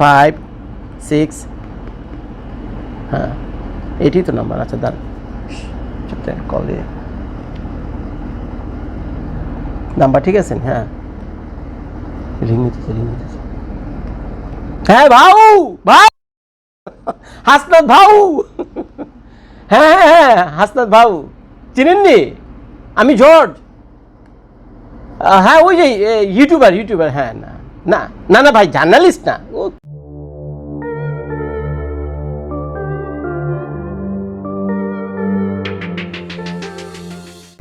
Five six হ্যাঁ এটি তো নাম্বার আচ্ছা দাঁড় কল দিয়ে। নাম্বার ঠিক আছে হ্যাঁ। রিং নিতেছে রিং নিতেছে হ্যাঁ ভাউ ভাই হাসনাত ভাউ হ্যাঁ হ্যাঁ হ্যাঁ হাসনাত ভাউ চিনেননি? আমি জর্জ। হ্যাঁ ওই যে ইউটিউবার ইউটিউবার হ্যাঁ না না না না, ভাই, জার্নালিস্ট না। ও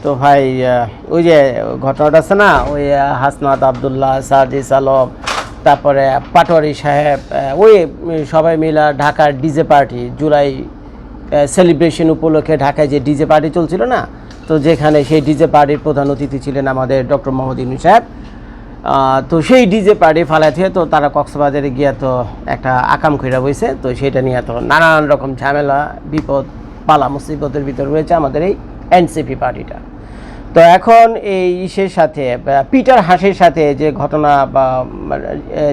তো ভাই ওই যে ঘটনাটা আছে না, ওই হাসনাত আবদুল্লাহ সার্জিস আলম, তারপরে পাটোয়ারি সাহেব ওই সবাই মিলে ঢাকার ডিজে পার্টি, জুলাই সেলিব্রেশন উপলক্ষে ঢাকায় যে ডিজে পার্টি চলছিল না, তো যেখানে সেই ডিজে পার্টির প্রধান অতিথি ছিলেন আমাদের ডক্টর মোহাম্মদ ইনু সাহেব। তো সেই ডিজে পার্টি ফালাই থেকে তো তারা কক্সবাজারে গিয়া তো একটা আকাম খৈরা বইছে, তো সেটা নিয়ে তো নানান রকম ঝামেলা, বিপদ, পালা, মুসিবতের ভিতর রয়েছে আমাদের এই এনসিপি পার্টিটা। তো এখন এই ইসের সাথে পিটার হাসের সাথে যে ঘটনা বা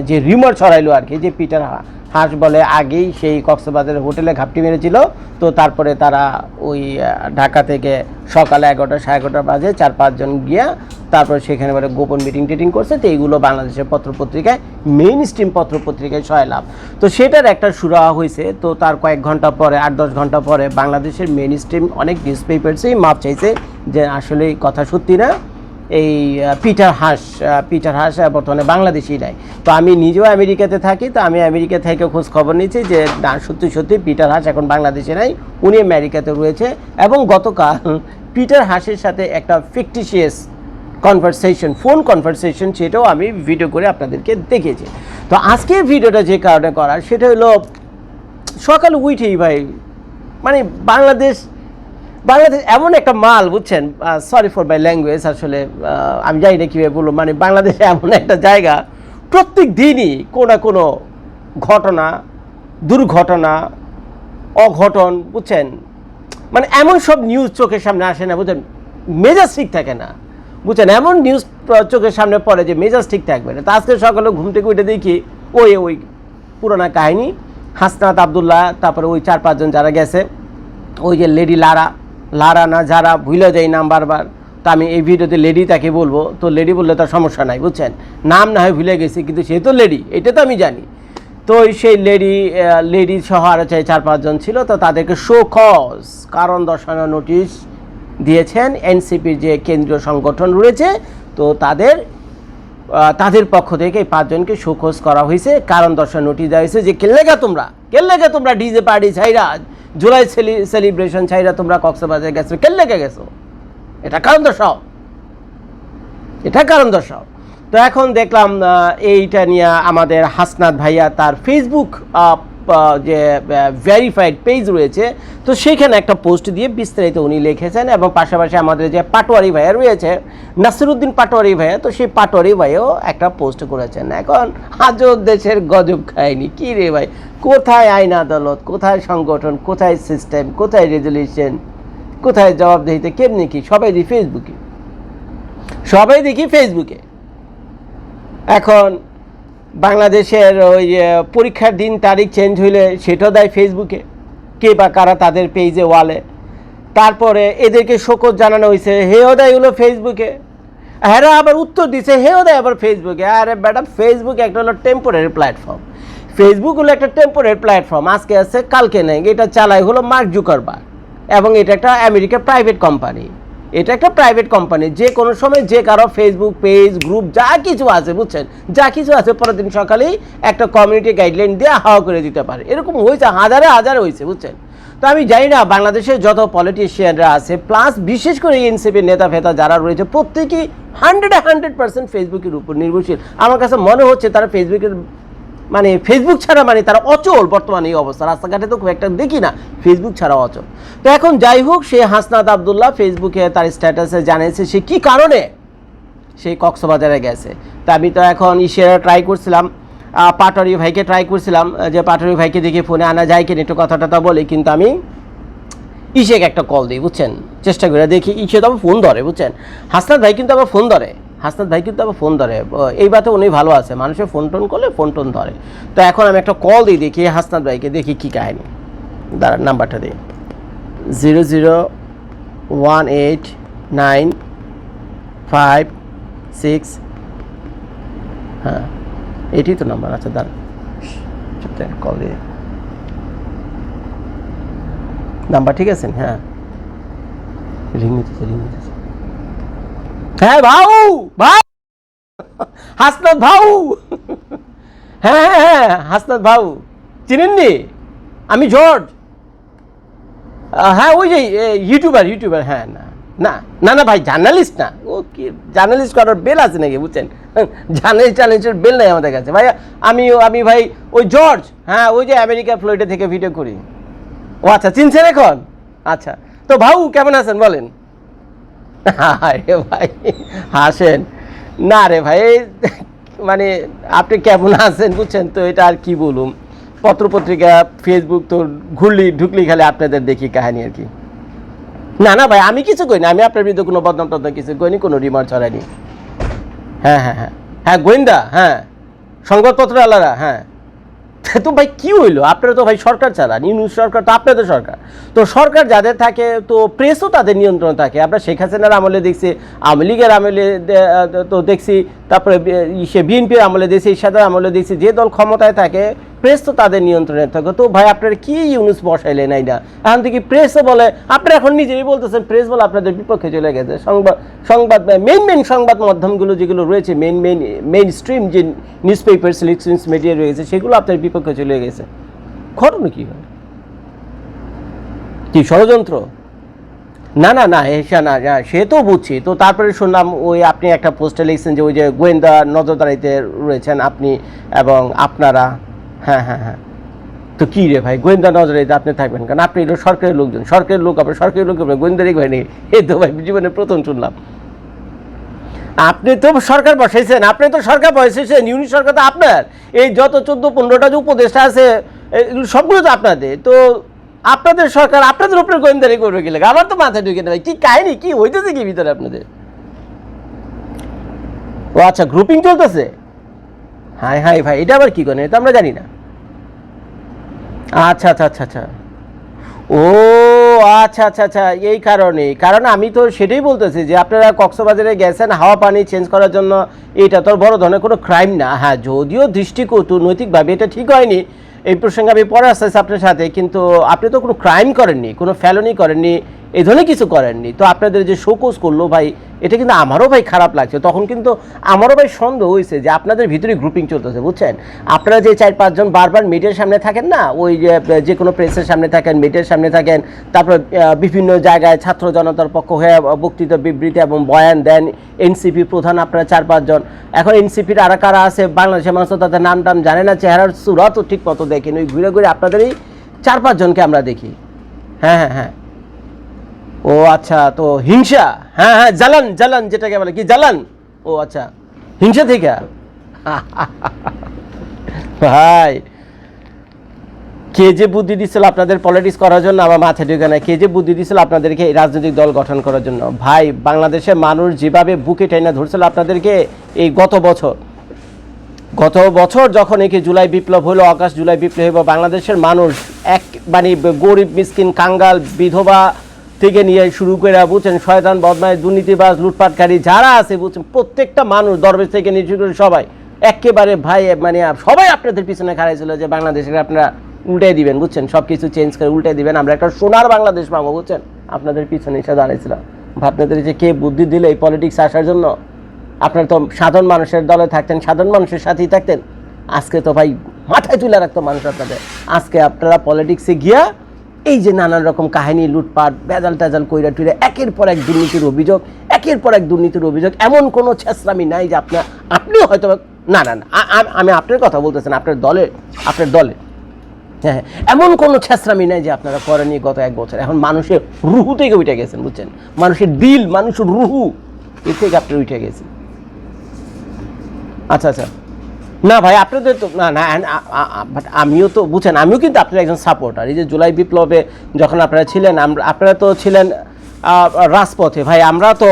যে রিমার ছড়াইলো আর কি, যে পিটার হাঁস বলে আগেই সেই কক্সবাজারের হোটেলে ঘাপটি মেরেছিল। তো তারপরে তারা ওই ঢাকা থেকে সকালে এগারোটা, সাড়ে এগারোটা বাজে চার পাঁচজন গিয়া তারপরে সেখানে মানে গোপন মিটিং টিটিং করছে। তো এইগুলো বাংলাদেশের পত্রপত্রিকায় মেইন স্ট্রিম পত্রপত্রিকায় ছয়লাভ তো সেটার একটা সুরাহা হয়েছে তো তার কয়েক ঘণ্টা পরে, আট দশ ঘণ্টা পরে বাংলাদেশের মেইন স্ট্রিম অনেক নিউজ পেপারসেই মাপ চাইছে যে আসলে কথা সত্যি না। এই পিটার হাঁস পিটার হাঁস বর্তমানে বাংলাদেশি নাই তো আমি নিজেও আমেরিকাতে থাকি, তো আমি আমেরিকা থেকে খোঁজ খবর নিচ্ছি যে, না, সত্যি সত্যি পিটার হাঁস এখন বাংলাদেশে নাই উনি আমেরিকাতে রয়েছে এবং গতকাল পিটার হাঁসের সাথে একটা ফিকটিশিয়াস কনভারসেশন ফোন কনভারসেশন সেটাও আমি ভিডিও করে আপনাদেরকে দেখিয়েছি। তো আজকের ভিডিওটা যে কারণে করার, সেটা হলো, সকাল উঠেই ভাই মানে বাংলাদেশ বাংলাদেশ এমন একটা মাল, বুঝছেন? সরি ফর মাই ল্যাঙ্গুয়েজ আসলে আমি জানি না কীভাবে বলব মানে বাংলাদেশ এমন একটা জায়গা, প্রত্যেক দিনই কোনো না কোনো ঘটনা, দুর্ঘটনা, অঘটন, বুঝছেন? মানে এমন সব নিউজ চোখের সামনে আসে না, বুঝছেন? মেজাজ ঠিক থাকে না, বুঝছেন? এমন নিউজ চোখের সামনে পড়ে যে মেজাজ ঠিক থাকবে না। তা আজকে সকালে ঘুম থেকে উঠে দেখি, ওই ওই পুরোনা কাহিনী, হাসনাত আবদুল্লাহ, তারপরে ওই চার পাঁচজন যারা গেছে, ওই যে লেডি লারা লারা না, যারা ভুলে যায় নাম বারবার তো আমি এই ভিডিওতে লেডি তাকে বলব। তো লেডি বললে তার সমস্যা নাই, বুঝছেন? নাম না হয় ভুলে গেছি, কিন্তু সে তো লেডি এটা তো আমি জানি। তো সেই লেডি লেডি সহ আরও চাই চার পাঁচজন ছিল, তো তাদেরকে শো কজ কারণ দর্শানো নোটিশ দিয়েছেন এনসিপির যে কেন্দ্রীয় সংগঠন রয়েছে, তো তাদের তাদের পক্ষ থেকে এই পাঁচজনকে শোকজ করা হয়েছে। কারণ দর্শন নোটিশ দেওয়া হয়েছে যে কেল্লেগা তোমরা? কেল্লেগা তোমরা? ডিজে পার্টি ছাইরা জুলাই সেলিব্রেশন ছাইরা তোমরা কক্সবাজারে গেছো। কেল্লেগা গেছো? এটা কারণ দর্শাও এটা কারণ দর্শাও তো এখন দেখলাম এইটা নিয়ে আমাদের হাসনাত ভাইয়া তার ফেসবুক যে ভেরিফাইড পেজ রয়েছে, তো সেখানে একটা পোস্ট দিয়ে বিস্তারিত উনি লিখেছেন এবং পাশাপাশি আমাদের যে পাটোয়ারি ভাইয়া রয়েছে, নাসিরুদ্দিন পাটোয়ারি ভাইয়া, তো সেই পাটোয়ারি ভাইও একটা পোস্ট করেছেন। এখন আজও দেশের গজব খায়নি। কি রে ভাই? কোথায় আইন আদালত? কোথায় সংগঠন? কোথায় সিস্টেম কোথায় রেজলিউশন কোথায় জবাবদিহিতে? কেমনি কি? সবাই দিই ফেসবুকে সবাই দেখি ফেসবুকে এখন বাংলাদেশের ওই পরীক্ষার দিন তারিখ চেঞ্জ হইলে সেটাও দেয় ফেসবুকে কে বা কারা তাদের পেজে ওয়ালে তারপরে এদেরকে শোকজ জানানো হয়েছে হেও দেয় হলো ফেসবুকে হ্যাঁ আবার উত্তর দিছে, হেও দেয় আবার ফেসবুকে আরে ম্যাডাম ফেসবুক একটা হলো টেম্পোরারি প্ল্যাটফর্ম ফেসবুক হলো একটা টেম্পোরারি প্ল্যাটফর্ম আজকে আছে, কালকে নেই। এটা চালায় হলো মার্ক জুকারবার এবং এটা একটা আমেরিকার প্রাইভেট কোম্পানি এটা একটা প্রাইভেট কোম্পানি যে কোনো সময় যে কারও ফেসবুক পেজ গ্রুপ যা কিছু আছে, বুঝছেন? যা কিছু আছে পরের দিন সকালেই একটা কমিউনিটি গাইডলাইন দিয়ে হাওয়া করে দিতে পারে। এরকম হয়েছে, হাজারে হাজারে হয়েছে, বুঝছেন? তো আমি জানি না বাংলাদেশের যত পলিটিশিয়ানরা আছে প্লাস বিশেষ করে এনসিপির নেতা ফেতা যারা রয়েছে, প্রত্যেকেই হান্ড্রেড হান্ড্রেড পার্সেন্ট ফেসবুকের উপর নির্ভরশীল। আমার কাছে মনে হচ্ছে তারা ফেসবুকের মানে ফেসবুক ছাড়া মানে তারা অচল বর্তমানে এই অবস্থা। রাস্তাঘাটে তো খুব একটা দেখি না ফেসবুক ছাড়া অচল। তো এখন যাই হোক সে হাসনাত আবদুল্লাহ ফেসবুকে তার স্ট্যাটাসে জানিয়েছে সে কি কারণে? সেই কক্সবাজারে গেছে। তা আমি তো এখন ইসেরা ট্রাই করছিলাম আহ, পাটোয়ারি ভাইকে ট্রাই করছিলাম যে পাটোয়ারি ভাইকে দেখে ফোনে আনা যায় কিনা একটু কথা টথা বলি কিন্তু আমি ইসেকে একটা কল দিই বুঝছেন? চেষ্টা করে দেখি ইসে তো আবার ফোন ধরে বুঝছেন? হাসনাত ভাই কিন্তু আবার ফোন ধরে। হাসনাত ভাই কিন্তু আবার ফোন ধরে। এই বাতে উনি ভালো আছে মানুষের ফোন টোন করলে ফোন টোন ধরে। তো এখন আমি একটা কল দিই দেখি হাসনাত ভাইকে, দেখি কী কাহিনি। দাঁড়ান নাম্বারটা দিই। Zero zero one eight nine five six হ্যাঁ এটি তো নাম্বার আচ্ছা দাঁড়ান। কল দিয়ে নাম্বার ঠিক আছে? হ্যাঁ। রিং নিতেছে রিং হ্যাঁ ভাউ ভাউ। হাসনাত ভাউ। হ্যাঁ হ্যাঁ হ্যাঁ হাসনাত ভাউ। চিনেননি? আমি জর্জ। হ্যাঁ ওই যে ইউটিউবার ইউটিউবার হ্যাঁ না না না না, ভাই, জার্নালিস্ট না। ও কি, জার্নালিস্ট করার বেল আছে নাকি, বুঝছেন? জার্নালিস্ট, জার্নালিস্টের বেল নাই আমাদের কাছে। ভাই আমি আমি ভাই, ওই জর্জ হ্যাঁ ওই যে আমেরিকা, ফ্লোরিডা থেকে ভিডিও করি। ও আচ্ছা চিনছেন এখন? আচ্ছা তো ভাউ, কেমন আছেন, বলেন? আরে ভাই, হাসেন। না রে ভাই মানে আপনি কেমন আছেন বুঝছেন তো, এটা আর কি বলুম। পত্রপত্রিকা ফেসবুক তো ঘুরলি, ঢুকলি খালি আপনাদের দেখি কাহিনী আর কি। না না ভাই, আমি কিছু কই না আমি আপনার বিরুদ্ধে কোনো বদনাম টদনাম কিছু কইনি, কোনো রিমার ছড়াইনি। হ্যাঁ হ্যাঁ হ্যাঁ। হ্যাঁ গোয়েন্দা হ্যাঁ। সংবাদপত্র আলাদা হ্যাঁ। তো ভাই, কি হইল? আপনারা তো ভাই সরকার চালান ইউনি সরকার তো আপনাদের সরকার। তো সরকার যাদের থাকে, তো প্রেসও তাদের নিয়ন্ত্রণ থাকে। আমরা শেখ হাসিনার আমলে দেখছি, আওয়ামী লীগের আমলে তো দেখছি, তারপরে সে বিএনপির আমলে দেখছি সাদার আমলে দেখছি, যে দল ক্ষমতায় থাকে প্রেস তো তাদের নিয়ন্ত্রণে থাকে। তো ভাই আপনারা কি ইউনুস বসাইলেন এই না এখন থেকে প্রেসও বলে আপনারা এখন নিজেই বলতেছেন প্রেস বলে আপনাদের বিপক্ষে চলে গেছে। সংবাদ সংবাদ মেইন মেইন সংবাদ মাধ্যমগুলো যেগুলো রয়েছে মেইন মেইন মেইন স্ট্রিম যে নিউজ পেপার সিলেকশনস মিডিয়া রয়েছে সেগুলো আপনার বিপক্ষে চলে গেছে। ঘটনা কি হয় কি ষড়যন্ত্র? না না না এসা না না, সে তো বুঝছি। তো তারপরে শুনলাম ওই আপনি একটা পোস্টে লিখছেন যে ওই যে গোয়েন্দা নজরদারিতে রয়েছেন আপনি এবং আপনারা। হ্যাঁ হ্যাঁ হ্যাঁ। তো কি রে ভাই, গোয়েন্দা নজরে আপনি থাকবেন, কারণ আপনি হলো সরকারি লোকজন সরকারি লোক আপনার সরকারি লোক আপনার গোয়েন্দারি বাহিনী এই তো ভাই জীবনে প্রথম শুনলাম। আপনি তো সরকার বসাইছেন, আপনি তো সরকার বসাইছেন ইউনিট সরকার তো আপনার। এই যত চোদ্দ, পনেরোটা যে উপদেষ্টা আছে সবগুলো তো আপনাদের। তো আপনাদের সরকার আপনাদের উপরে গোয়েন্দারি করবে গেলে আমার তো মাথায় ঢুকে না ভাই, কি কাহিনি, কি হইতেছে কি ভিতরে আপনাদের? ও আচ্ছা গ্রুপিং চলতেছে? হাই হাই ভাই, এটা আবার কি করেন এটা আমরা জানি না। আচ্ছা আচ্ছা আচ্ছা আচ্ছা। ও আচ্ছা আচ্ছা আচ্ছা এই কারণে কারণ আমি তো সেটাই বলতেছি যে আপনারা কক্সবাজারে গেছেন, হাওয়া পানি চেঞ্জ করার জন্য, এটা তো বড় ধরনের কোনো ক্রাইম না। হ্যাঁ যদিও দৃষ্টিকটু, নৈতিকভাবে এটা ঠিক হয়নি, এই প্রসঙ্গে আমি পরে আসতেছি আপনার সাথে, কিন্তু আপনি তো কোনো ক্রাইম করেননি, কোনো ফ্যালনি করেননি এই ধরনের কিছু করেননি। তো আপনাদের যে শোকোজ করল ভাই, এটা কিন্তু আমারও ভাই খারাপ লাগছে। তখন কিন্তু আমারও ভাই সন্দেহ হয়েছে যে আপনাদের ভিতরে গ্রুপিং চলতেছে, বুঝছেন? আপনারা যে চার পাঁচজন বারবার মিডিয়ার সামনে থাকেন না, ওই যে কোনো প্রেসের সামনে থাকেন মিডিয়ার সামনে থাকেন, তারপর বিভিন্ন জায়গায় ছাত্র জনতার পক্ষ হয়ে বক্তৃতা, বিবৃতি এবং বয়ান দেন এনসিপি প্রধান আপনারা চার পাঁচজন। এখন এনসিপির আর কারা আছে, বাংলাদেশের মানুষ তো তাদের নাম টাম জানে না, চেহারার সুরা তো ঠিক মতো দেখেন। ওই ঘুরে ঘুরে আপনাদেরই চার পাঁচজনকে আমরা দেখি। হ্যাঁ হ্যাঁ হ্যাঁ। ও আচ্ছা তো হিংসা? হ্যাঁ হ্যাঁ জ্বালান জ্বালান যেটাকে বলে। কি জ্বালান? ও আচ্ছা হিংসা থেকে? ভাই, কে যে বুদ্ধি দিচ্ছিল আপনাদের পলিটিক্স করার জন্য আমার মাথা ঢুকে না কে যে বুদ্ধি দিচ্ছিল আপনাদেরকে এই রাজনৈতিক দল গঠন করার জন্য। ভাই, বাংলাদেশের মানুষ যেভাবে বুকে টেনে ধরছিল আপনাদেরকে এই গত বছর। গত বছর যখন একে জুলাই বিপ্লব হলো আগস্ট জুলাই বিপ্লব হলো, বাংলাদেশের মানুষ এক মানে গরিব, মিসকিন, কাঙ্গাল, বিধবা থেকে নিয়ে শুরু করে বুঝছেন শয়তান বদমাই দুর্নীতিবাজ, লুটপাটকারী যারা আছে বুঝছেন প্রত্যেকটা মানুষ দরবেশ থেকে নিয়ে শুরু করে সবাই। একেবারে ভাই মানে সবাই আপনাদের পিছনে খাড়াইছিল যে বাংলাদেশের আপনারা উল্টে দিবেন, বুঝছেন? সব কিছু চেঞ্জ করে উল্টে দিবেন। আমরা একটা সোনার বাংলাদেশ পাবো, বুঝছেন? আপনাদের পিছনে এসে দাঁড়িয়েছিলাম আপনাদের যে কে বুদ্ধি দিলে এই পলিটিক্স আসার জন্য? আপনারা তো সাধারণ মানুষের দলে থাকতেন, সাধারণ মানুষের সাথেই থাকতেন। আজকে তো ভাই, মাথায় তুলে রাখতো মানুষ আপনাদের। আজকে আপনারা পলিটিক্সে গিয়া এই যে নানান রকম কাহিনী লুটপাট বেজাল টেজাল কইরা টুইরা একের পর এক দুর্নীতির অভিযোগ একের পর এক দুর্নীতির অভিযোগ এমন কোনো ছেসরামি নাই যে আপনার আপনিও হয়তো না না না আমি আপনার কথা বলতেছেন আপনার দলে আপনার দলে। হ্যাঁ হ্যাঁ, এমন কোনো ছেসরামি নাই যে আপনারা করেনি গত এক বছর। এখন মানুষের রুহু থেকে উঠে গেছেন বুঝছেন? মানুষের দিল মানুষের রুহু এর থেকে আপনি উঠে গেছেন। আচ্ছা আচ্ছা। না ভাই, আপনাদের তো না না বাট আমিও তো বুঝেন, আমিও কিন্তু আপনার একজন সাপোর্টার এই যে জুলাই বিপ্লবে যখন আপনারা ছিলেন আপনারা তো ছিলেন রাজপথে। ভাই, আমরা তো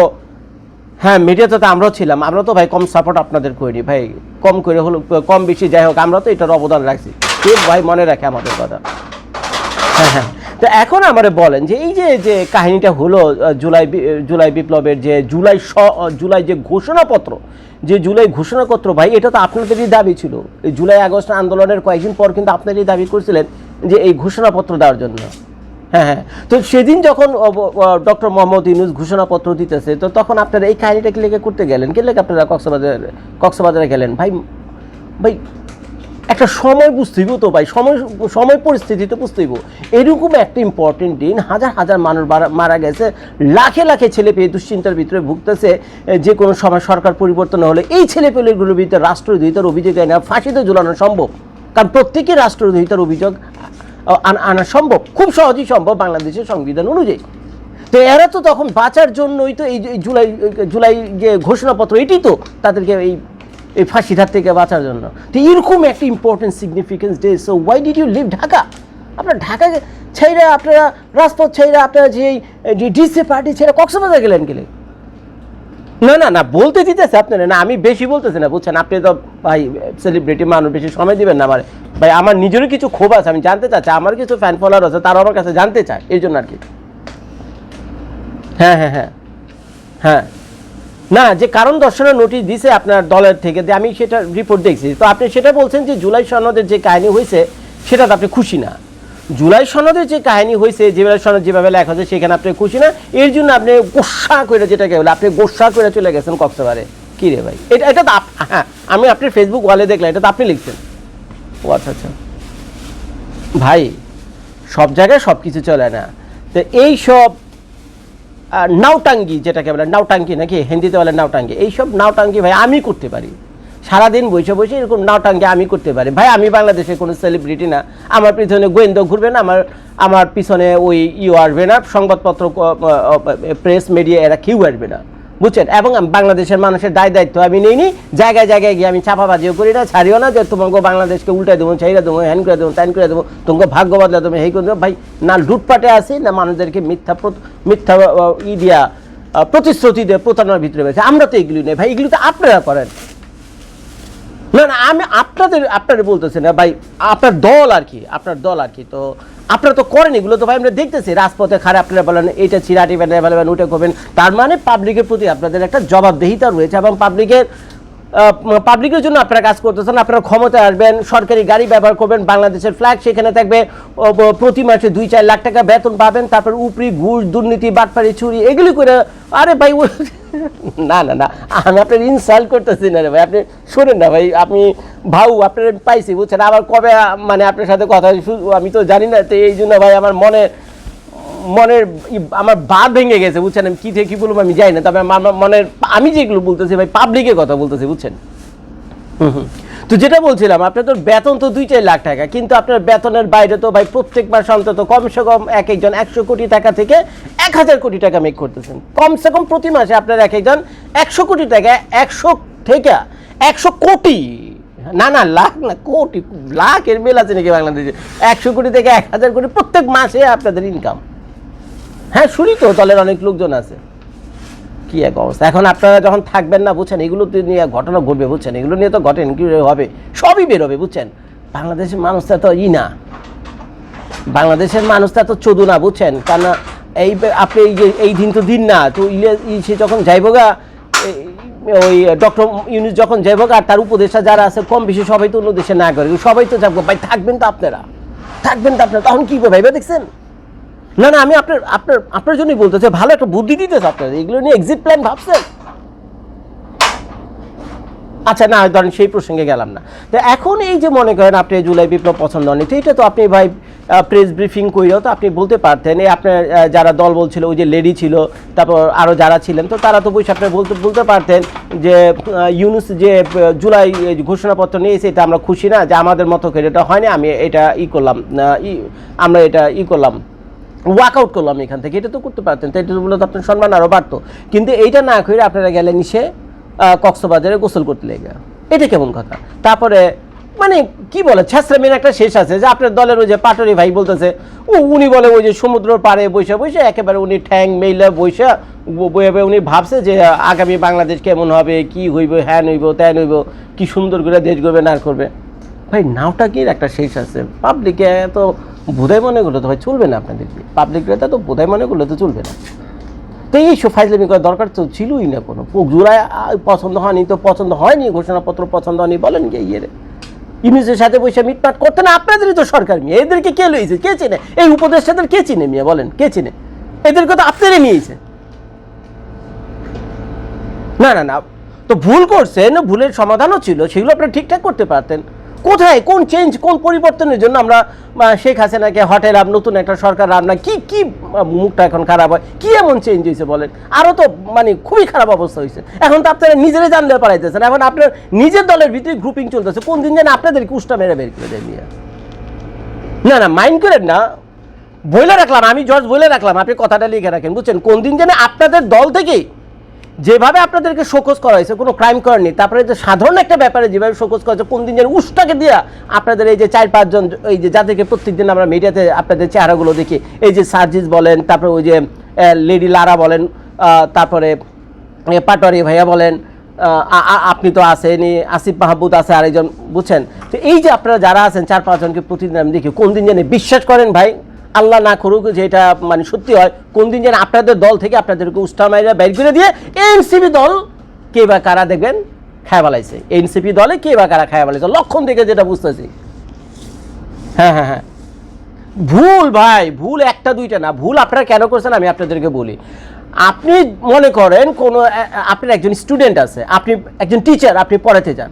হ্যাঁ মিডিয়াতে তো আমরাও ছিলাম। আমরা তো ভাই কম সাপোর্ট আপনাদের করিনি। ভাই, কম করে হলো, কম বেশি, যাই হোক, আমরা তো এটার অবদান রাখছি। ভাই মনে রাখে আমাদের কথা। হ্যাঁ হ্যাঁ। তো এখন আমারে বলেন যে এই যে যে কাহিনীটা হলো জুলাই জুলাই বিপ্লবের যে জুলাই স- জুলাই যে ঘোষণাপত্র, যে জুলাই ঘোষণাপত্র, ভাই, এটা তো আপনাদেরই দাবি ছিল। এই জুলাই আগস্ট আন্দোলনের কয়েকদিন পর কিন্তু আপনারই দাবি করছিলেন যে এই ঘোষণাপত্র দেওয়ার জন্য। হ্যাঁ হ্যাঁ। তো সেদিন যখন ডক্টর মোহাম্মদ ইউনুস ঘোষণাপত্র দিতেছে, তো তখন আপনারা এই কাহিনীটা কি লেগে করতে গেলেন? কে লেগে আপনারা কক্সবাজার, কক্সবাজারে গেলেন? ভাই ভাই একটা সময় বুঝতে হইব তো ভাই, সময় সময় পরিস্থিতি তো বুঝতে এরকম একটা ইম্পর্টেন্ট দিন, হাজার হাজার মানুষ মারা- গেছে, লাখে লাখে ছেলে পেয়ে দুশ্চিন্তার ভিতরে ভুগতেছে যে কোনো সময় সরকার পরিবর্তন হলে এই ছেলে পেলেগুলোর ভিতরে রাষ্ট্রদ্রোহিতার অভিযোগ আনা ফাঁসিতে ঝুলানো সম্ভব। কারণ প্রত্যেকেই রাষ্ট্রদ্রোহিতার অভিযোগ আনা সম্ভব, খুব সহজেই সম্ভব বাংলাদেশের সংবিধান অনুযায়ী। তো এরা তো তখন বাঁচার জন্যই তো এই জুলাই জুলাই যে ঘোষণাপত্র, এটি তো তাদেরকে এই এই হাত থেকে বাঁচার জন্য। তো এরকম একটা important significance day so why did you leave Dhaka? আপনার ঢাকা ছেড়ে আপনারা রাজপথ ছেড়ে আপনারা যে ডিসি পার্টি ছেড়ে কক্সবাজার গেলেন গেলে না না না, বলতে দিতেছে আপনারা, না, আমি বেশি বলতেছি না, বুঝছেন? আপনি তো ভাই সেলিব্রিটি মানুষ, বেশি সময় দিবেন না আমার। ভাই, আমার নিজেরও কিছু ক্ষোভ আছে, আমি জানতে চাচ্ছি, আমার কিছু ফ্যান ফলোয়ার আছে, তারা আমার কাছে জানতে চায়, এই জন্য আর কি। হ্যাঁ হ্যাঁ হ্যাঁ হ্যাঁ। না, যে কারণ দর্শনের নোটিশ দিছে আপনার দলের থেকে যে আমি সেটা রিপোর্ট দেখছি। তো আপনি সেটা বলছেন যে জুলাই সনদের যে কাহিনী হয়েছে সেটাতে আপনি খুশি না। জুলাই সনদের যে কাহিনী হয়েছে যেভাবে সনদ যেভাবে লেখা হয়েছে সেখানে আপনি খুশি না। এর জন্য আপনি গোসা করে যেটাকে বলে, আপনি গোসা করে চলে গেছেন কক্সবারে কি রে ভাই? এটা এটা তো হ্যাঁ আমি আপনার ফেসবুক ওয়ালে দেখলাম, এটা তো আপনি লিখছেন। ও আচ্ছা আচ্ছা। ভাই, সব জায়গায় সব কিছু চলে না। তো এই সব নাওটাঙ্গি যেটাকে বলে, নাওটাঙ্গি নাকি? হিন্দিতে বলে নাওটাঙ্গি। এইসব নাওটাঙ্গি ভাই আমি করতে পারি। সারাদিন বসে বসে এরকম নাওটাঙ্গি আমি করতে পারি। ভাই, আমি বাংলাদেশের কোনো সেলিব্রিটি না। আমার পিছনে গোয়েন্দ ঘুরবে না, আমার আমার পিছনে ওই ইউ আসবে না। সংবাদপত্র প্রেস মিডিয়া এরা কেউ আসবে না। বুঝছেন? এবং বাংলাদেশের মানুষের দায় দায়িত্ব আমি নেই নি জায়গায় জায়গায় গিয়ে আমি চাপাবাজিও করি না, ছাড়িও না যে তোমাকে বাংলাদেশকে উল্টাই দেবো ছাইরা দেবো, হ্যান করে দেবো, ত্যান করে দেবো, তোমাকে ভাগ্য বদলা দেবো, হেই করে দেবো। ভাই, না লুটপাটে আসি না মানুষদেরকে মিথ্যা মিথ্যা ই দিয়া প্রতিশ্রুতি দিয়ে প্রতারণার ভিতরে রয়েছে। আমরা তো এগুলি নেই। ভাই, এগুলি তো আপনারা করেন। না না, আমি আপনাদের আপনারা বলতেছি না, ভাই, আপনার দল আর কি, আপনার দল আর কি, তো আপনারা তো করেন এগুলো তো ভাই, আমরা দেখতেছি, রাজপথে খারাপ আপনারা বলেন এটা চিরাটি বেলা বেলা ওটা করবেন, তার মানে পাবলিকের প্রতি আপনাদের একটা জবাবদেহিতা রয়েছে এবং পাবলিকের পাবলিকের জন্য আপনারা কাজ করতেছেন, আপনারা ক্ষমতায় আসবেন, সরকারি গাড়ি ব্যবহার করবেন, বাংলাদেশের ফ্ল্যাগ সেখানে থাকবে প্রতি মাসে দুই চার লাখ টাকা বেতন পাবেন, তারপর উপরি ঘুষ, দুর্নীতি, বাটপাড়ি, চুরি, এগুলি করে, আরে ভাই না না না, আমি আপনার ইনসাল্ট করতেছি না রে ভাই, আপনি শোনেন না ভাই, আপনি ভাউ, আপনার পাইছি, বুঝছেন? আবার কবে মানে আপনার সাথে কথা আমি তো জানি না, তো এই জন্য ভাই, আমার মনে মনের আমার বাদ ভেঙে গেছে, বুঝছেন? আমি কী থেকে কী বলব আমি যাই না, তবে আমার মনের, আমি যেগুলো বলতেছি ভাই পাবলিকের কথা বলতেছি, বুঝছেন? হুম হুম। তো যেটা বলছিলাম, আপনার তো বেতন তো দুই চার লাখ টাকা, কিন্তু আপনার বেতনের বাইরে তো ভাই প্রত্যেক মাসে অন্তত কমসে কম এক একজন একশো কোটি টাকা থেকে এক হাজার কোটি টাকা মেক করতেছেন। কমসে কম প্রতি মাসে আপনার এক একজন একশো কোটি টাকা, একশো থেকে একশো কোটি। না না, লাখ না, কোটি, লাখের বেল আছে নাকি বাংলাদেশে? একশো কোটি থেকে এক হাজার কোটি প্রত্যেক মাসে আপনাদের ইনকাম হ্যাঁ শুনি তো, দলের অনেক লোকজন আছে। কি এক অবস্থা। এখন আপনারা যখন থাকবেন না, বুঝছেন, এগুলো নিয়ে ঘটনা ঘটবে, বুঝছেন, এগুলো নিয়ে তো ঘটেন, কি হবে? সবই বেরোবে বুঝছেন? বাংলাদেশের মানুষটা তো ই না। বাংলাদেশের মানুষটা তো চোদু না, বুঝছেন? কেন এই আপনি এই যে, এই দিন তো দিন না, তো সে যখন যাইব গা ওই ডক্টর ইউনুস যখন যাইব গা, তার উপদেশটা যারা আছে, কম বেশি সবাই তো অন্য দেশে না করে সবাই তো যাব ভাই, থাকবেন তো আপনারা। থাকবেন তো আপনারা, তখন কি ভাইবা দেখছেন? না না, আমি আপনার আপনার আপনার জন্যই বলতে চাই, ভালো একটা বুদ্ধি দিতেছে আপনার এগুলো নিয়ে এক্সিট প্ল্যান ভাবছেন? আচ্ছা না, ধরেন সেই প্রসঙ্গে গেলাম না। তো এখন এই যে মনে করেন আপনি জুলাই বিপ্লব পছন্দ হয়নি তো এটা তো আপনি ভাই প্রেস ব্রিফিং করেও তো আপনি বলতে পারতেন, এই আপনার যারা দল বলছিল, ওই যে লেডি ছিল, তারপর আরও যারা ছিলেন, তো তারা তো বসে আপনি বলতে বলতে পারতেন যে ইউনুস যে জুলাই ঘোষণাপত্র নিয়েছে, এটা আমরা খুশি না, যে আমাদের মতো করে এটা হয়নি আমি এটা ই করলাম আমরা এটা ই করলাম। ওয়ার্কআউট করলাম এখান থেকে। এটা তো করতে পারতেন তো এটা তো বলে তো আপনার সম্মান আরও বাড়তো। কিন্তু এইটা না করে আপনারা গেলেন সে কক্সবাজারে গোসল করতে লেগে। এটা কেমন কথা? তারপরে মানে কি বলে ছেঁচড়ামির একটা শেষ আছে যে আপনার দলের ওই যে পাটরি ভাই বলতেছে ও উনি বলে ওই যে সমুদ্রের পাড়ে বসে বসে একেবারে উনি ঠ্যাং মেইলে বসে ব- বয়ে বয়ে উনি ভাবছে যে আগামী বাংলাদেশ কেমন হবে, কি হইব হ্যান হইব ত্যান হইব কি সুন্দর করে দেশ গড়বে, না করবে। ভাই নাওটা কি একটা শেষ আছে। পাবলিকে এত বোধাই মনে করলে তো ভাই চলবে না আপনাদের পাবলিকরা তো বোধাই মনে করলে তো চলবে না। তো এই সব ফাইজলামি করার দরকার তো ছিলই না কোনো। জুলাই পছন্দ হয়নি তো পছন্দ হয়নি, ঘোষণাপত্র পছন্দ হয়নি বলেন কে ইয়ে ইউনিসের সাথে বসে মিটমাট করতে না, আপনাদেরই তো সরকার মিয়া। এদেরকে কে লইছে? কে চেনে? এই উপদেষ্টাদের কে চিনে মিয়া বলেন? কে চিনে? এদেরকে তো আপনারই নিয়েছে। না না না। তো ভুল করছেন, ভুলের সমাধানও ছিল, সেগুলো আপনারা ঠিকঠাক করতে পারতেন। কোথায়? কোন চেঞ্জ কোন পরিবর্তনের জন্য আমরা শেখ হাসিনাকে হটেলাম নতুন একটা সরকার রান্না কি কি মুখটা এখন খারাপ হয়? কি এমন চেঞ্জ হয়েছে বলেন? আরও তো মানে খুবই খারাপ অবস্থা হয়েছে। এখন তো আপনারা নিজেরাই জানলে পারাইতেছেন। এখন আপনার নিজের দলের ভিতরে গ্রুপিং চলতেছে। কোন দিন যেন আপনাদের কুষ্টা মেরে বের করে দেয় না না মাইন্ড করেন না। বলে রাখলাম, আমি জর্জ বলে রাখলাম। আপনি কথাটা লিখে রাখেন, বুঝছেন? কোন দিন যেন আপনাদের দল থেকেই যেভাবে আপনাদেরকে শোকজ করা হয়েছে, কোনো ক্রাইম করেনি তারপরে যে সাধারণ একটা ব্যাপারে যেভাবে শোকজ করা হয়েছে, কোন দিন যেন উষ্টাকে দিয়া আপনাদের এই যে চার পাঁচজন, এই যে যাদেরকে প্রত্যেকদিন আমরা মিডিয়াতে আপনাদের চেহারাগুলো দেখি, এই যে সার্জিস বলেন, তারপরে ওই যে লেডি লারা বলেন তারপরে পাটোয়ারি ভাইয়া বলেন আপনি তো আছেনই আসিফ মাহবুদ আছে আরেকজন, বুঝছেন? তো এই যে আপনারা যারা আছেন, চার পাঁচজনকে প্রতিদিন আমি দেখি, কোন দিন জানি বিশ্বাস করেন ভাই আল্লাহ না করুক যে এটা মানে সত্যি হয়, কোন দিন যেন আপনাদের দল থেকে আপনাদেরকে উস্তা মাইরা বের করে দিয়ে এনসিপি দল কে বা কারা দেখবেন খায় বালাইছে এনসিপি দলে কে বা কারা খায় বালাইছে লক্ষণ থেকে যেটা বুঝতেছি। হ্যাঁ হ্যাঁ হ্যাঁ। ভুল ভাই, ভুল একটা দুইটা না, ভুল আপনারা কেন করছেন আমি আপনাদেরকে বলি। আপনি মনে করেন কোনো আপনার একজন স্টুডেন্ট আছে, আপনি একজন টিচার, আপনি পড়াতে যান।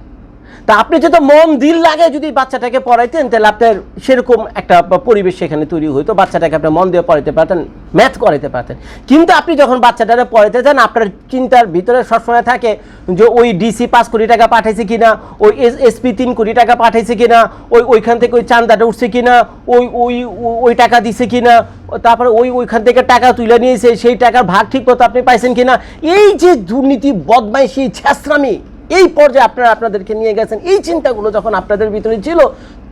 তা আপনি যদি মন দিল লাগে যদি বাচ্চাটাকে পড়াইতেন, তাহলে আপনার সেরকম একটা পরিবেশ সেখানে তৈরি হইতো। বাচ্চাটাকে আপনি মন দিয়ে পড়াইতে পারতেন ম্যাথ করাইতে পারতেন। কিন্তু আপনি যখন বাচ্চাটাকে পড়াইতে যান, আপনার চিন্তার ভিতরে সবসময় থাকে যে ওই ডিসি পাঁচ কোটি টাকা পাঠাইছে কিনা, ওই এস এসপি তিন কোটি টাকা পাঠাইছে কিনা, ওই ওইখান থেকে ওই চান্দাটা উঠছে কিনা, ওই ওই ওই টাকা দিছে কিনা, তারপরে ওই ওইখান থেকে টাকা তুলে নিয়েছে, সেই টাকার ভাগ ঠিক মতো আপনি পাইছেন কিনা, এই যে দুর্নীতি, বদমাইশি ছ্যাসরামি এই পর্যায়ে আপনারা আপনাদেরকে নিয়ে গেছেন। এই চিন্তাগুলো যখন আপনাদের ভিতরে ছিল,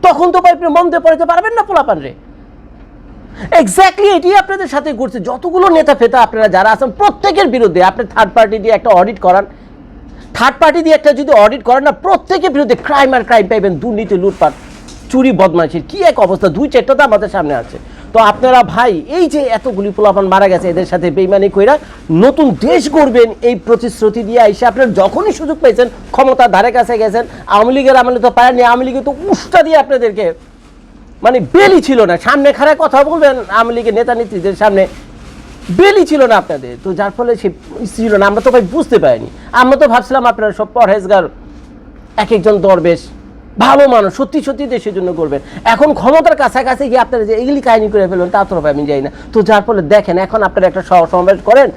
তখন তো ভাই আপনি মন দিয়ে পারবেন না পোলাপান রে। এক্স্যাক্টলি এটি আপনাদের সাথে ঘটছে। যতগুলো নেতা ফেতা আপনারা যারা আছেন, প্রত্যেকের বিরুদ্ধে আপনি থার্ড পার্টি দিয়ে একটা অডিট করান। থার্ড পার্টি দিয়ে একটা যদি অডিট করেন না, প্রত্যেকের বিরুদ্ধে ক্রাইম আর ক্রাইম পাইবেন, দুর্নীতি, লুটপাট, চুরি বদমাইশির কি এক অবস্থা? দুই চারটা তো আমাদের সামনে আছে। তো আপনারা ভাই, এই যে এতগুলি পোলাপান মারা গেছে এদের সাথে বেইমানি কইরা, নতুন দেশ গড়বেন এই প্রতিশ্রুতি দিয়ে এসে আপনারা যখনই সুযোগ পেয়েছেন ক্ষমতার ধারে কাছে গেছেন, আওয়ামী লীগের আমলে তো পারেননি আওয়ামী লীগে তো উষ্টা দিয়ে আপনাদেরকে মানে বেলি ছিল না। সামনে খারাপ কথা বলবেন, আওয়ামী লীগের নেতা নেত্রীদের সামনে বেলি ছিল না আপনাদের। তো যার ফলে সে ছিল না, আমরা তো ভাই বুঝতে পারিনি। আমরা তো ভাবছিলাম আপনারা সব পরহেজগার, এক একজন দরবেশ। ভালো মানুষ, সত্যি সত্যি দেশের জন্য করবেন এখন ক্ষমতার কাছাকাছি গিয়ে আপনারা যে এগুলি কাহিনী করে ফেলবেন তা তো ভাই আমি যাই না। তো যার ফলে দেখেন, এখন আপনারা একটা সভা সমাবেশ করেন?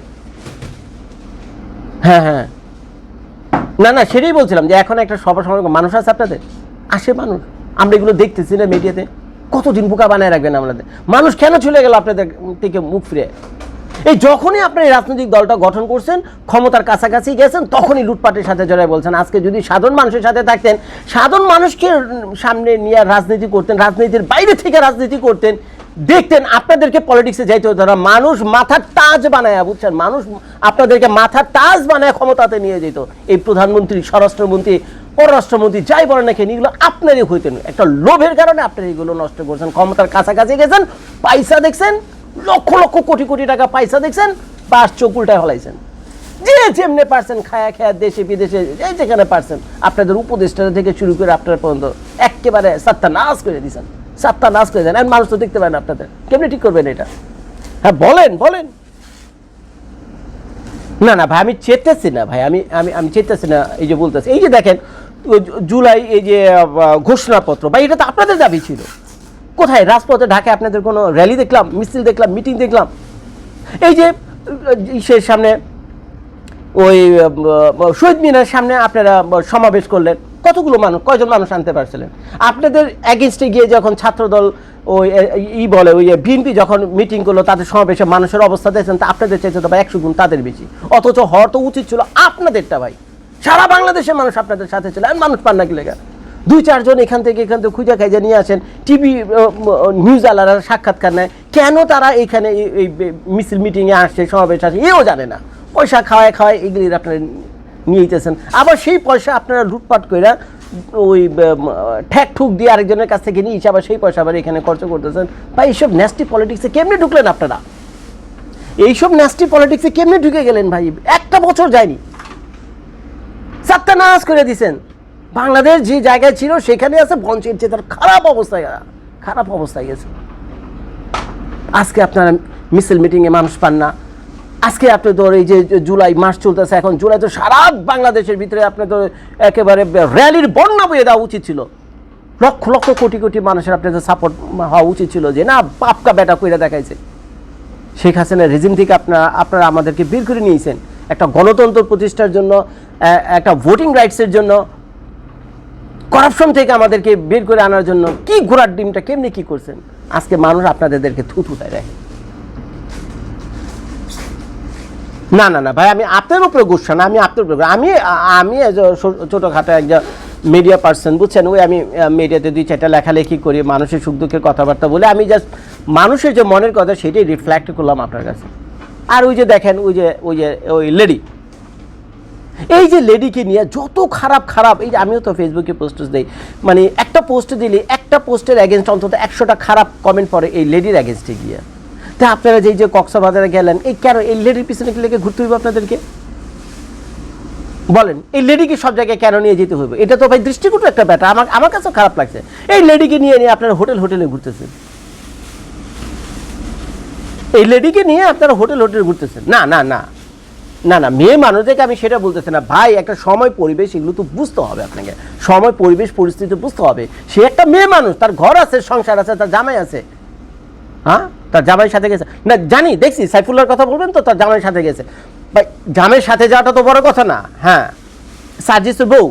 হ্যাঁ হ্যাঁ। না না, সেটাই বলছিলাম যে এখন একটা সভা সমাবেশ মানুষ আছে আপনাদের? আসে মানুষ। আমরা এগুলো দেখতেছি না মিডিয়াতে কতদিন বোকা বানায় রাখবেন আমাদের? মানুষ কেন চলে গেল আপনাদের থেকে মুখ ফিরে? এই যখনই আপনি রাজনৈতিক দলটা গঠন করছেন, ক্ষমতার কাছাকাছি গেছেন, তখনই লুটপাটের সাথে জড়াই বলছেন। আজকে যদি সাধারণ মানুষের সাথে থাকতেন, সাধারণ মানুষকে সামনে নিয়ে রাজনীতি করতেন, রাজনীতির বাইরে থেকে রাজনীতি করতেন, দেখতেন আপনাদেরকে পলিটিক্সে যাইতে হতো না। মানুষ মাথার তাজ বানায়, বুঝছেন? মানুষ আপনাদেরকে মাথার তাজ বানায় ক্ষমতাতে নিয়ে যেত। এই প্রধানমন্ত্রী, স্বরাষ্ট্রমন্ত্রী, পররাষ্ট্রমন্ত্রী যাই বলেন না কেন, এগুলো আপনারই হইতেন একটা লোভের কারণে আপনারা এগুলো নষ্ট করছেন। ক্ষমতার কাছাকাছি গেছেন, পয়সা দেখছেন লক্ষ লক্ষ কোটি কোটি টাকা পয়সা দেখছেন পাঁচ চোখ উল্টায় হলাইছেন। যে যেমনে পারছেন খায়া খায়া দেশে বিদেশে, যে যেখানে পারছেন, আপনাদের উপদেষ্টা থেকে শুরু করে আপনার পর্যন্ত একেবারে সাতটা নাচ করে দিয়েছেন সাতটা নাচ করে দেন মানুষ তো দেখতে পায় না আপনাদের। কেমনি ঠিক করবেন এটা? হ্যাঁ বলেন বলেন। না না, ভাই, আমি চেতেছি না, ভাই। আমি আমি আমি চেতেছি না, এই যে বলতেছি। এই যে দেখেন জুলাই, এই যে ঘোষণাপত্র, ভাই, এটা তো আপনাদের দাবি ছিল। কোথায়? রাজপথে ঢাকায় আপনাদের কোনো র্যালি দেখলাম, মিছিল দেখলাম মিটিং দেখলাম? এই যে ইসের সামনে, ওই শহীদ মিনার সামনে আপনারা সমাবেশ করলেন। কতগুলো মানুষ, কয়জন মানুষ আনতে পারছিলেন? আপনাদের অ্যাগেনস্টে গিয়ে যখন ছাত্রদল, ওই ই বলে, ওই বিএনপি যখন মিটিং করল, তাদের সমাবেশে মানুষের অবস্থা দেখছেন, তা আপনাদের চাইছে তো ভাই একশো গুণ তাদের বেশি। অথচ হওয়ার তো উচিত ছিল আপনাদেরটা ভাই। সারা বাংলাদেশের মানুষ আপনাদের সাথে ছিল, আর মানুষ পান না কি লেগে দুই চারজন এখান থেকে এখান থেকে খুঁজে খাইজে নিয়ে আসেন। টিভি নিউজ আলারা সাক্ষাৎকার নেয়। কেন তারা এখানে এই- মিছিল মিটিংয়ে আসছে সমাবেশ আসে, এও জানে না। পয়সা খাওয়ায় খাওয়ায় এগুলি আপনারা নিয়ে যেতেছেন আবার সেই পয়সা আপনারা লুটপাট করে ওই ঠ্যাক ঠুক দিয়ে আরেকজনের কাছ থেকে নিয়ে এসে আবার সেই পয়সা আবার এখানে খরচ করতেছেন। বা এইসব ন্যাস্টি পলিটিক্সে কেমনি ঢুকলেন আপনারা? এইসব ন্যাস্টি পলিটিক্সে কেমনে ঢুকে গেলেন ভাই? একটা বছর যায়নি। চারটা নাচ করে দিছেন। বাংলাদেশ যে জায়গায় ছিল, সেখানে আছে বঞ্চিত যে তার খারাপ অবস্থায় খারাপ অবস্থায় গেছে। আজকে আপনারা মিছিল মিটিংয়ে মানুষ পান না। আজকে আপনি তো এই যে জুলাই মাস চলতেছে, এখন জুলাই তো সারা বাংলাদেশের ভিতরে আপনি তো একেবারে র্যালির বন্যা বয়ে দেওয়া উচিত ছিল। লক্ষ লক্ষ কোটি কোটি মানুষের আপনাদের সাপোর্ট হওয়া উচিত ছিল যে, না পাপকা বেটা কইরা দেখাইছে। শেখ হাসিনার রেজিম থেকে আপনারা আপনারা আমাদেরকে বের করে নিয়েছেন। একটা গণতন্ত্র প্রতিষ্ঠার জন্য একটা ভোটিং রাইটসের জন্য করাপশন থেকে আমাদেরকে বের করে আনার জন্য কি ঘোড়ার ডিমটা কেমনি কি করছেন? আজকে মানুষ আপনাদেরকে থুথু দেয় না না না, ভাই, আমি আপনার উপরে গুসা না, আমি আপনার উপরে আমি আমি ছোটোখাটো একজন মিডিয়া পার্সন বুঝছেন? ওই আমি মিডিয়াতে দুই চারটা লেখালেখি করি, মানুষের সুখ দুঃখের কথাবার্তা বলে। আমি জাস্ট মানুষের যে মনের কথা, সেটাই রিফ্লেক্ট করলাম আপনার কাছে। আর ওই যে দেখেন, ওই যে ওই যে, ওই লেডি এই যে লেডিকে নিয়ে যত খারাপ খারাপ, এই যে আমিও তো ফেসবুকে পোস্ট দিই মানে একটা পোস্ট দিলে, একটা পোস্টের অ্যাগেনস্ট অন্তত একশোটা খারাপ কমেন্ট পড়ে এই লেডির অ্যাগেনস্টে গিয়ে। তা আপনারা যেই যে কক্সবাজারে গেলেন, এই কেন এই লেডির পিছনে লেগে ঘুরতে হইবে আপনাদেরকে? বলেন, এই লেডিকে সব জায়গায় কেন নিয়ে যেতে হবে এটা তো ভাই দৃষ্টিকটু একটা ব্যাটা আমার আমার কাছেও খারাপ লাগছে। এই লেডিকে নিয়ে নিয়ে আপনারা হোটেল, হোটেলে ঘুরতেছেন। এই লেডিকে নিয়ে আপনারা হোটেল হোটেল ঘুরতেছেন। না না না। না না, মেয়ে মানুষদেরকে আমি সেটা বলতেছি না। ভাই, একটা সময়, পরিবেশ, এগুলো তো বুঝতে হবে আপনাকে। সময়, পরিবেশ, পরিস্থিতি বুঝতে হবে। সে একটা মেয়ে মানুষ, তার ঘর আছে, সংসার আছে, তার জামাই আছে। হ্যাঁ? তার জামাইয়ের সাথে গেছে। না, জানি, দেখছি, সাইফুল্লাহর কথা বলবেন তো, তার জামাইয়ের সাথে গেছে। ভাই জামাইয়ের সাথে যাওয়াটা তো বড় কথা না। হ্যাঁ। সার্জিসের বউ।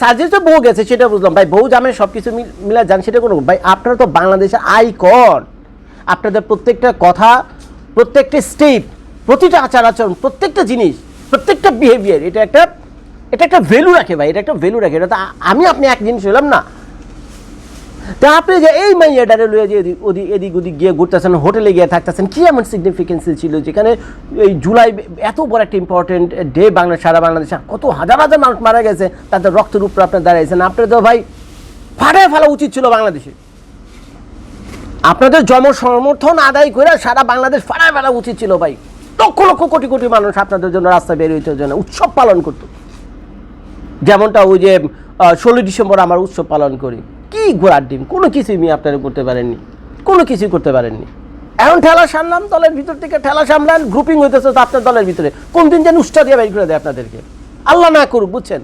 সার্জিসের বউ গেছে, সেটা বুঝলাম। ভাই, বউ, জামাই সব কিছু মিলে যান, সেটা কোনো ভাই, আপনারা তো বাংলাদেশের আইকন। আপনাদের প্রত্যেকটা কথা, প্রত্যেকটা স্টেপ প্রতিটা আচার আচরণ, প্রত্যেকটা জিনিস, প্রত্যেকটা বিহেভিয়ার এটা একটা এটা একটা ভ্যালু রাখে ভাই, এটা একটা ভ্যালু রাখে। এটা তো আমি আপনি এক জিনিস হলাম না। তা আপনি যে এই মাইয়াটারে লয়ে যে ওদিক এদিক ওদিক গিয়ে ঘুরতেছেন, হোটেলে গিয়ে থাকতেছেন, কি এমন সিগনিফিকেন্সি ছিল যেখানে এই জুলাই এত বড় একটা ইম্পর্টেন্ট ডে বাংলা সারা বাংলাদেশে কত হাজার হাজার মানুষ মারা গেছে, তাদের রক্তের উপরে আপনার দাঁড়াইছেন। আপনার তো ভাই ফাটায় ফেলা উচিত ছিল বাংলাদেশে। আপনাদের জম সমর্থন আদায় করে সারা বাংলাদেশ ফাটায় ফেলা উচিত ছিল ভাই। লক্ষ লক্ষ কোটি কোটি মানুষ আপনাদের জন্য রাস্তায় বের হইতে জন্য উৎসব পালন করতো। যেমনটা ওই যে ষোলোই ডিসেম্বর আমার উৎসব পালন করি। কি ঘোড়ার ডিম? কোনো কিছুই আমি আপনারা করতে পারেননি। কোনো কিছুই করতে পারেননি। এখন ঠেলা সামলাম দলের ভিতর থেকে ঠেলা সামলান গ্রুপিং হইতেছে আপনার দলের ভিতরে। কোন দিন যেন উষ্ঠা দিয়ে বের করে দেয় আপনাদেরকে। আল্লাহ না করুক, বুঝছেন?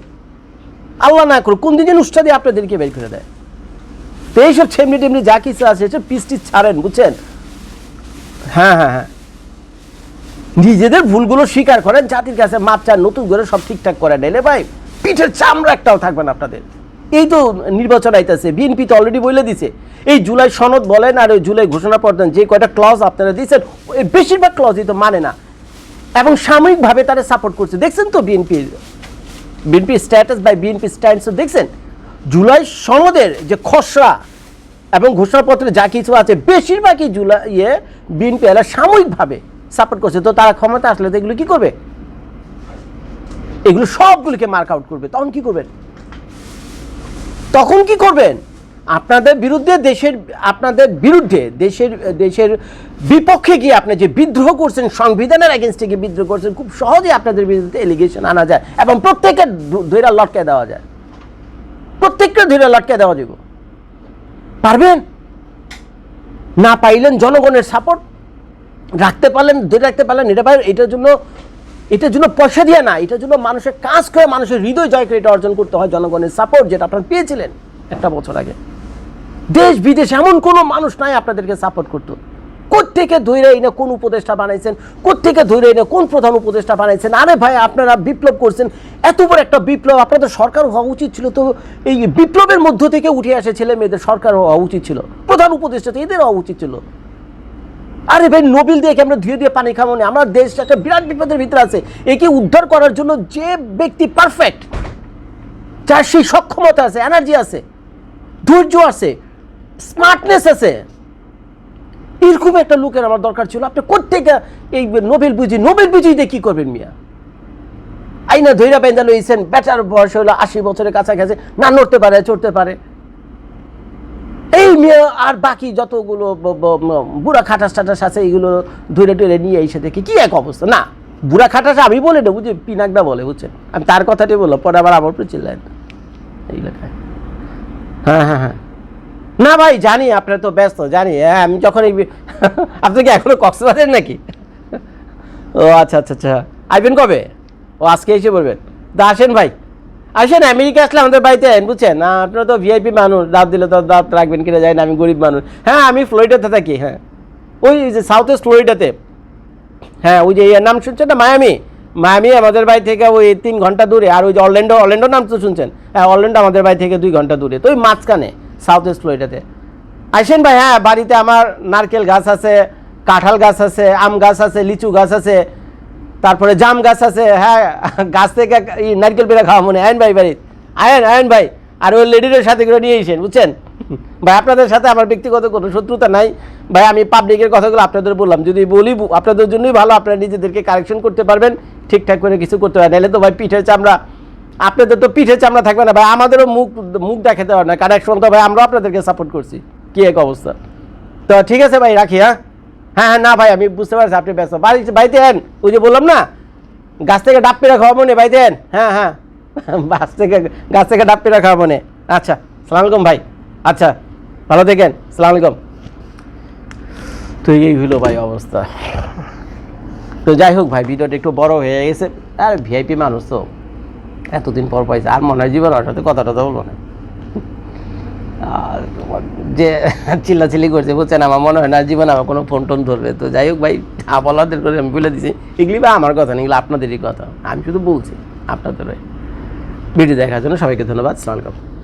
আল্লাহ না করুক, কোন দিন যেন উষ্টা দিয়ে আপনাদেরকে বের করে দেয়। তো এইসব ছেমনি টেমনি যা কিছু আছে, এসব পিস টিস ছাড়েন, বুঝছেন? হ্যাঁ হ্যাঁ হ্যাঁ। নিজেদের ভুলগুলো স্বীকার করেন, জাতির কাছে মাপ চান, নতুন করে সব ঠিকঠাক করে নিলে ভাই পিঠের চামড়া একটাও থাকবে না আপনাদের। এই তো নির্বাচন আইতেছে, বিএনপি তো অলরেডি বলে দিছে। এই জুলাই সনদ বলেন আর ওই জুলাই ঘোষণা পড়তেন যে কয়টা ক্লজ আপনারা দিয়েছেন বেশিরভাগ ক্লজই তো মানে না। এবং সাময়িকভাবে তারা সাপোর্ট করছে। দেখছেন তো বিএনপির BNP status by BNP stands দেখছেন? জুলাই সনদের যে খসড়া এবং ঘোষণাপত্রে যা কিছু আছে, বেশিরভাগই জুলাই ইয়ে বিএনপি এরা সাময়িকভাবে সাপোর্ট করছে। তো তারা ক্ষমতা আসলে তো এগুলো কি করবে? এগুলো সবগুলোকে মার্ক আউট করবে। তখন কি করবেন? তখন কি করবেন? আপনাদের বিরুদ্ধে দেশের, আপনাদের বিরুদ্ধে দেশের দেশের বিপক্ষে গিয়ে আপনি যে বিদ্রোহ করছেন, সংবিধানের এগেনস্টে গিয়ে বিদ্রোহ করছেন, খুব সহজেই আপনাদের বিরুদ্ধে এলিগেশন আনা যায় এবং প্রত্যেককে ধৈরা লটকে দেওয়া যায়। প্রত্যেককে ধৈরা লটকে দেওয়া যাব। পারবেন? না পাইলেন জনগণের সাপোর্ট রাখতে পারলেন, ধরে রাখতে পারলেন, এটা ভাই, এটার জন্য এটার জন্য পয়সা দিয়ে না, এটার জন্য মানুষের কাজ করে মানুষের হৃদয় জয় করে এটা অর্জন করতে হয় জনগণের সাপোর্ট যেটা আপনারা পেয়েছিলেন একটা বছর আগে। দেশ, বিদেশ, এমন কোনো মানুষ নাই আপনাদেরকে সাপোর্ট করতো। কোত্থেকে ধৈর্য এনে কোন উপদেষ্টা বানাইছেন, কোত্থেকে ধৈর্য এনে কোন প্রধান উপদেষ্টা বানাইছেন? আরে ভাই, আপনারা বিপ্লব করছেন, এত বড় একটা বিপ্লব, আপনাদের সরকার হওয়া উচিত ছিল তো, এই বিপ্লবের মধ্য থেকে উঠে আসে ছেলে মেয়েদের সরকার হওয়া উচিত ছিল, প্রধান উপদেষ্টা তো এদের হওয়া উচিত ছিল। আরে ভাই, নোবেল দিয়ে আমরা ধীরে ধীরে পানি খাব না? আমরা দেশ একটা বিরাট বিপদের ভিতরে আছে। একে উদ্ধার করার জন্য যে ব্যক্তি পারফেক্ট যার সেই সক্ষমতা আছে এনার্জি আছে, ধৈর্য আছে স্মার্টনেস আছে, এরকম একটা লোকের আমার দরকার ছিল। আপনি কোথেকে এই নোবেল বুঝি নোবেল বুঝি দিয়ে কি করবেন মিয়া? আইনা ধৈরা পেন্দা লইছেন, বেটার বয়স হলো আশি বছরের কাছাকাছি, না নড়তে পারে, চড়তে পারে। এই মেয়ে আর বাকি যতগুলো বুড়া খাটাস টাটাস আছে, এইগুলো ধরে টরে নিয়ে এসে দেখি, কি এক অবস্থা? না, বুড়া খাটাস আমি বলে না বুঝি পিনাকদা বলে, বুঝছেন? আমি তার কথাটাই বললাম, পরে আবার আমার চিল্লেন এই লেখায়। হ্যাঁ হ্যাঁ হ্যাঁ। না ভাই, জানি, আপনার তো ব্যস্ত, জানি। হ্যাঁ আমি যখন এই আপনি কি এখনও কক্সবাজার নাকি? ও আচ্ছা আচ্ছা আচ্ছা। আসবেন কবে? ও, আজকে এসে বলবেন। তা আসেন ভাই। আসেন, আমেরিকা আসলে আমাদের বাড়িতে আইন, বুঝছেন? না আপনারা তো ভিআইপি মানুষ, দাঁত দিলে তো দাঁত রাখবেন কিনা যায় না, আমি গরিব মানুষ। হ্যাঁ আমি ফ্লোরিডাতে থাকি হ্যাঁ। ওই যে সাউথ ওয়েস্ট ফ্লোরিডাতে। হ্যাঁ ওই যে এর নাম শুনছেন না? মায়ামি। মায়ামি আমাদের বাড়ি থেকে ওই তিন ঘণ্টা দূরে, আর ওই যে অরল্যান্ডো অরল্যান্ডো নাম তো শুনছেন? হ্যাঁ অরল্যান্ডো আমাদের বাড়ি থেকে দুই ঘণ্টা দূরে, তো ওই মাঝখানে সাউথ ওয়েস্ট ফ্লোরিডাতে। আসেন ভাই হ্যাঁ বাড়িতে আমার নারকেল গাছ আছে, কাঁঠাল গাছ আছে, আম গাছ আছে, লিচু গাছ আছে তারপরে জাম গাছ আছে হ্যাঁ গাছ থেকে নারকেল পেড়া খাওয়া মনে আয়ন ভাই বাড়ি আয়ন আয়ন ভাই, আর ওই লেডিদের সাথে করে নিয়ে এসেন বুঝছেন? ভাই, আপনাদের সাথে আমার ব্যক্তিগত কোনো শত্রুতা নাই। ভাই, আমি পাবলিকের কথাগুলো আপনাদের বললাম। যদি বলি আপনাদের জন্যই ভালো, আপনারা নিজেদেরকে কারেকশন করতে পারবেন, ঠিকঠাক করে কিছু করতে পারেন নাহলে তো ভাই, পিঠের চামড়া, আপনাদের তো পিঠের চামড়া থাকবে না। ভাই, আমাদেরও মুখ মুখ দেখাতে পারে না। কারেকশন তো ভাই, আমরাও আপনাদেরকে সাপোর্ট করছি। কী এক অবস্থা। তো ঠিক আছে ভাই, রাখি হ্যাঁ? হ্যাঁ হ্যাঁ না ভাই, আমি বুঝতে পারছি আপনি ব্যস্ত। বাড়ি বাড়িতে এন ওই যে বললাম না, গাছ থেকে ডাব পেড়া খাওয়াবো নে বাড়িতে এন হ্যাঁ হ্যাঁ। গাছ থেকে গাছ থেকে ডাব পেড়া খাওয়াবো নে আচ্ছা সালাম আলাইকুম ভাই। আচ্ছা ভালো থাকেন, সালাম আলাইকুম। তো এই হলো ভাই অবস্থা। তো যাই হোক ভাই, ভিডিওটা একটু বড় হয়ে গেছে। আর ভিআইপি মানুষ তো এতদিন পর পাইছে, আর মনে হয় জীবন সাথে কথা টথা বলব না। যে চিল্লাচিল্লি করছে, বুঝছেন? আমার মনে হয় না জীবন আমার কোনো ফোন টোন ধরবে। তো যাই হোক ভাই আপনাদের করে আমি বলে দিছি। এগুলি বা আমার কথা না, এগুলো আপনাদেরই কথা। আমি শুধু বলছি আপনাদের ভিডিও দেখার জন্য সবাইকে ধন্যবাদ। সালাম